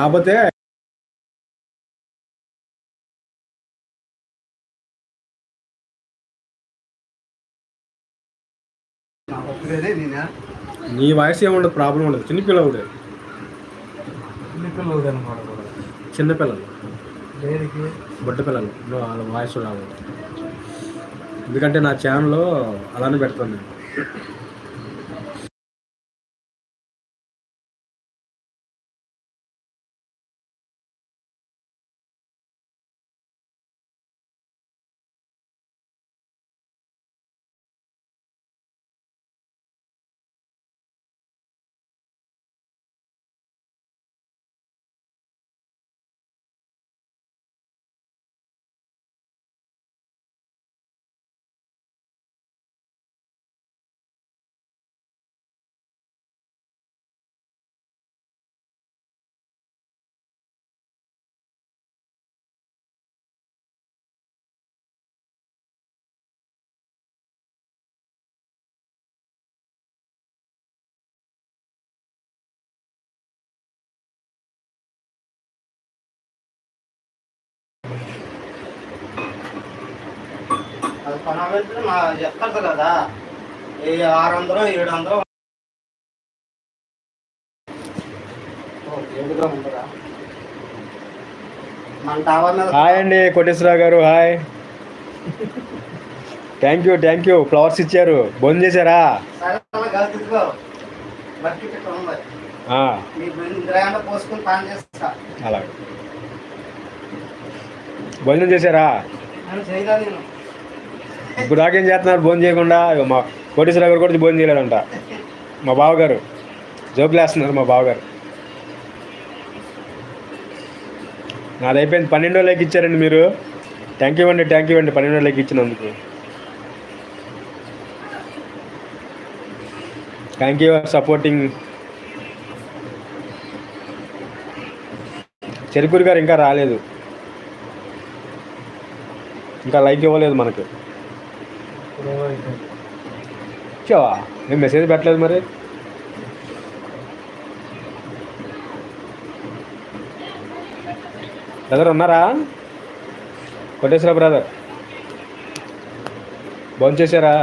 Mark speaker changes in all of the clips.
Speaker 1: కాకపోతే నీ వాయిస్ ఏముండదు ప్రాబ్లం ఉండదు. చిన్నపిల్లవుడే
Speaker 2: చిన్నపిల్లలు అనమాట కూడా.
Speaker 1: చిన్నపిల్లలు బుడ్డ పిల్లలు. వాళ్ళ వాయిస్ రావు ఎందుకంటే నా ఛానల్లో అలానే పెడతాను నేను
Speaker 3: చెప్తారు కదా. ఈ ఆరు వందలు ఏడు వందలు
Speaker 1: హాయ్ అండి కోటేశ్వరరావు గారు hi. Thank you thank you. Flowers ఇచ్చారు. భోజనం చేశారా? అలాగే. భోజనం చేశారా? ఇప్పుడు దాకేం చేస్తున్నారు? భోజనం చేయకుండా మా కోటేశ్వరరావు గారు కూడా భోజనం చేయలేదంట. మా బావగారు. జోపులేస్తున్నారు మా బావగారు. నాది అయిపోయింది. పన్నెండో లైక్ ఇచ్చారండి మీరు. థ్యాంక్ యూ అండి థ్యాంక్ యూ అండి. పన్నెండో లైక్ ఇచ్చినందుకు. థ్యాంక్ యూ సపోర్టింగ్ చెరుకూరి గారు ఇంకా రాలేదు. ఇంకా లైక్ ఇవ్వలేదు మనకు. ఇచ్చావా? నేను మెసేజ్ పెట్టలేదు మరి. బ్రదర్ ఉన్నారా? కొట్టేశ్వర బ్రదర్ భోజనం చేశారా?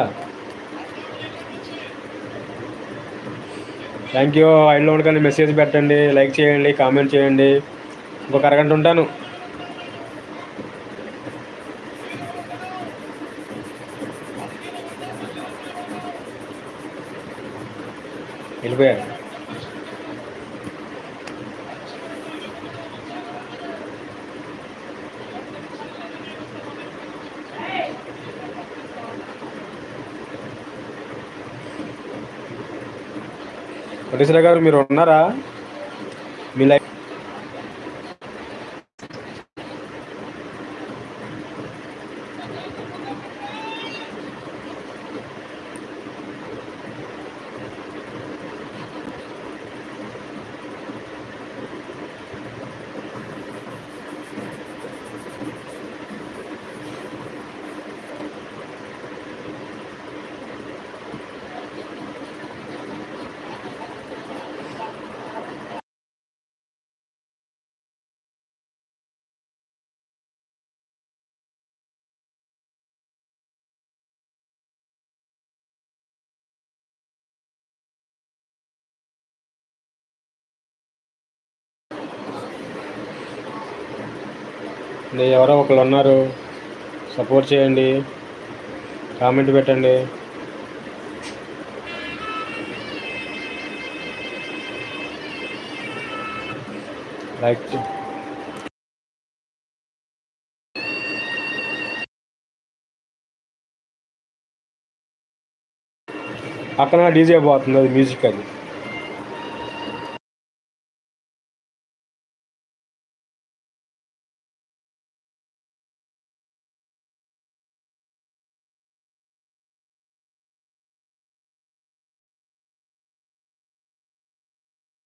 Speaker 1: థ్యాంక్ యూ ఐడ్లో ఉండకండి మెసేజ్ పెట్టండి. లైక్ చేయండి కామెంట్ చేయండి. ఇంకొక అరగంట ఉంటాను. వెళ్ళిపోయారు. కోటేశ్వర గారు మీరు ఉన్నారా? ఎవరో ఒకళ్ళు ఉన్నారు. సపోర్ట్ చేయండి. కామెంట్ పెట్టండి. లైక్ అక్కడ డీజే పోతుంది అది మ్యూజిక్ అది.